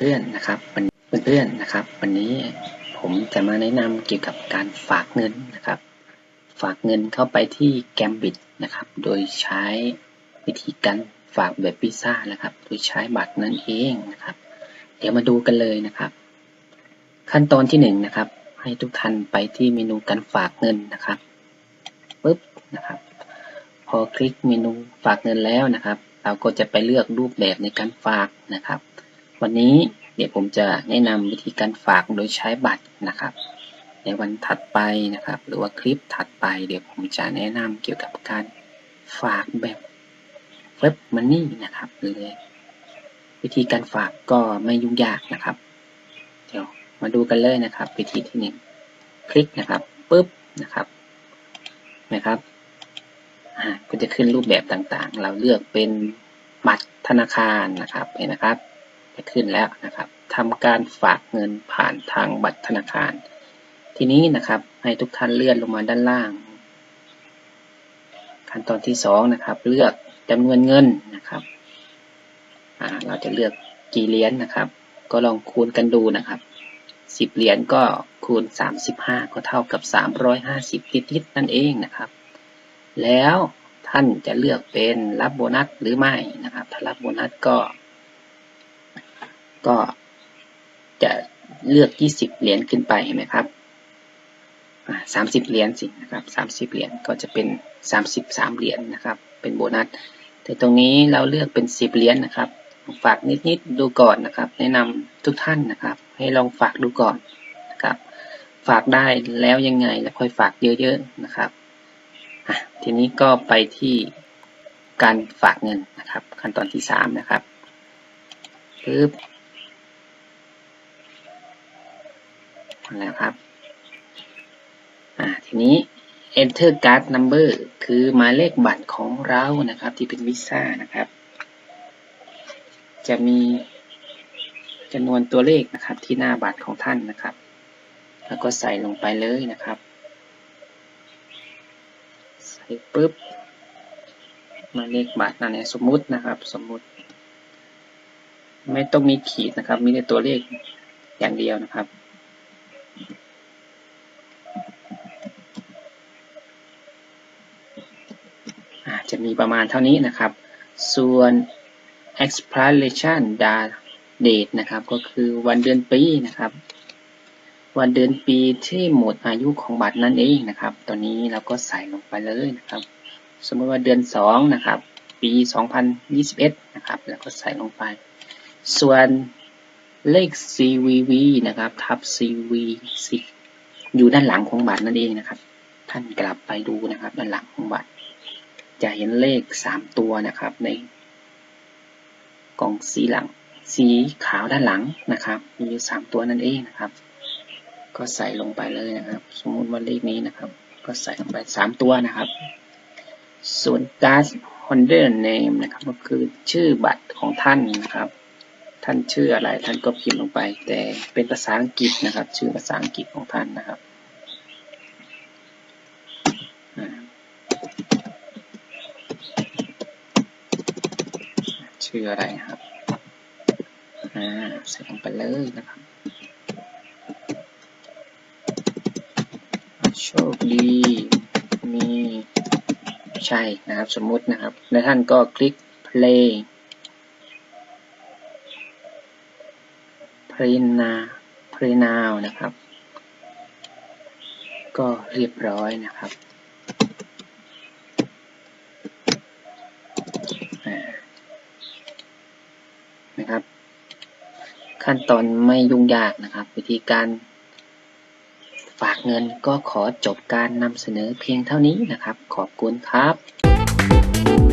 พื่อนๆนะครับ วันนี้ผมจะมาแนะนำเกี่ยวกับการฝากเงินนะครับ ฝากเงินเข้าไปที่แกมบิ t นะครับ โดยใช้วิธีการฝากแบบพิซซ่านะครับ โดยใช้บัตรนั่นเองนะครับ เดี๋ยวมาดูกันเลยนะครับ ขั้นตอนที่หนึ่งนะครับ ให้ทุกท่านไปที่เมนูการฝากเงินนะครับปึ๊บนะครับ พอคลิกเมนูฝากเงินแล้วนะครับ เราก็จะไปเลือกรูปแบบในการฝากนะครับ วันนี้เดี๋ยวผมจะแนะนำวิธีการฝากโดยใช้บัตรนะครับ ในวันถัดไปนะครับ หรือว่าคลิปถัดไป เดี๋ยวผมจะแนะนำเกี่ยวกับการฝากแบบเว็บมันนี่นะครับหรือวิธีการฝากก็ไม่ยุ่งยากนะครับ เดี๋ยวมาดูกันเลยนะครับ วิธีที่หนึ่งคลิกนะครับปุ๊บนะครับนะครับอ่าก็จะขึ้นรูปแบบต่างๆ เราเลือกเป็นบัตรธนาคารนะครับเห็นนะครับ ขึ้นแล้วนะครับทำการฝากเงินผ่านทางบัตรธนาคาร ทีนี้นะครับให้ทุกท่านเลื่อนลงมาด้านล่าง ขั้นตอนที่สองนะครับเลือกจำนวนเงินนะครับเราจะเลือกกี่เหรียญนะครับ ก็ลองคูณกันดูนะครับสิบเหรียญก็คูณสามสิบห้าก็เท่ากับสามร้อยห้าสิบนิดนั่นเองนะครับ แล้วท่านจะเลือกเป็นรับโบนัสหรือไม่นะครับ ถ้ารับโบนัสก็ ก็จะเลือก 20 เหรียญขึ้นไปเห็นไหมครับสามสิบเหรียญสินะครับสามสิบเหรียญก็จะเป็น33เหรียญนะครับ เป็นโบนัส แต่ตรงนี้เราเลือกเป็น10เหรียญนะครับ ฝากนิดๆดูก่อนนะครับ แนะนำทุกท่านนะครับ ให้ลองฝากดูก่อนนะครับ ฝากได้แล้วยังไงแล้วค่อยฝากเยอะๆนะครับทีนี้ก็ไปที่การฝากเงินนะครับ ขั้นตอนที่3นะครับปึ๊บ แล้วครับ อ่า ทีนี้ enter card number คือหมายเลขบัตรของเรานะครับ ที่เป็นวีซ่านะครับ จะมีจำนวนตัวเลขนะครับ ที่หน้าบัตรของท่านนะครับ แล้วก็ใส่ลงไปเลยนะครับ ใส่ปุ๊บหมายเลขบัตรนั่นเองสมมุตินะครับ สมมุติ ไม่ต้องมีขีดนะครับ มีแต่ตัวเลขอย่างเดียวนะครับ จะมีประมาณเท่านี้นะครับ ส่วน expiration date นะครับ ก็คือวันเดือนปีนะครับ วันเดือนปีที่หมดอายุของบัตรนั่นเองนะครับตอนนี้เราก็ใส่ลงไปเลยนะครับ สมมติว่าเดือน2นะครับ ปี 2021 นะครับ แล้วก็ใส่ลงไป ส่วนเลข CVV นะครับทับ CVC อยู่ด้านหลังของบัตรนั่นเองนะครับ ท่านกลับไปดูนะครับ ด้านหลังของบัตร จะเห็นเลขสามตัวนะครับ ในกล่องสีหลัง สีขาวด้านหลังนะครับ มีอยู่สามตัวนั่นเองนะครับ ก็ใส่ลงไปเลยนะครับ สมมติว่าเลขนี้นะครับ ก็ใส่ลงไปสามตัวนะครับ ส่วน card holder name นะครับ ก็คือชื่อบัตรของท่านนะครับ ท่านชื่ออะไรท่านก็พิมพ์ลงไป แต่เป็นภาษาอังกฤษนะครับ ชื่อภาษาอังกฤษของท่านนะครับ ชื่ออะไรครับ อ่า ใส่ลงไปเลยนะครับ โชคดี มีใช่นะครับ สมมุตินะครับ แล้วท่านก็คลิก play play now play now นะครับ ก็เรียบร้อยนะครับ อ่า นะครับ ขั้นตอนไม่ยุ่งยากนะครับ วิธีการฝากเงินก็ขอจบการนำเสนอเพียงเท่านี้นะครับ ขอบคุณครับ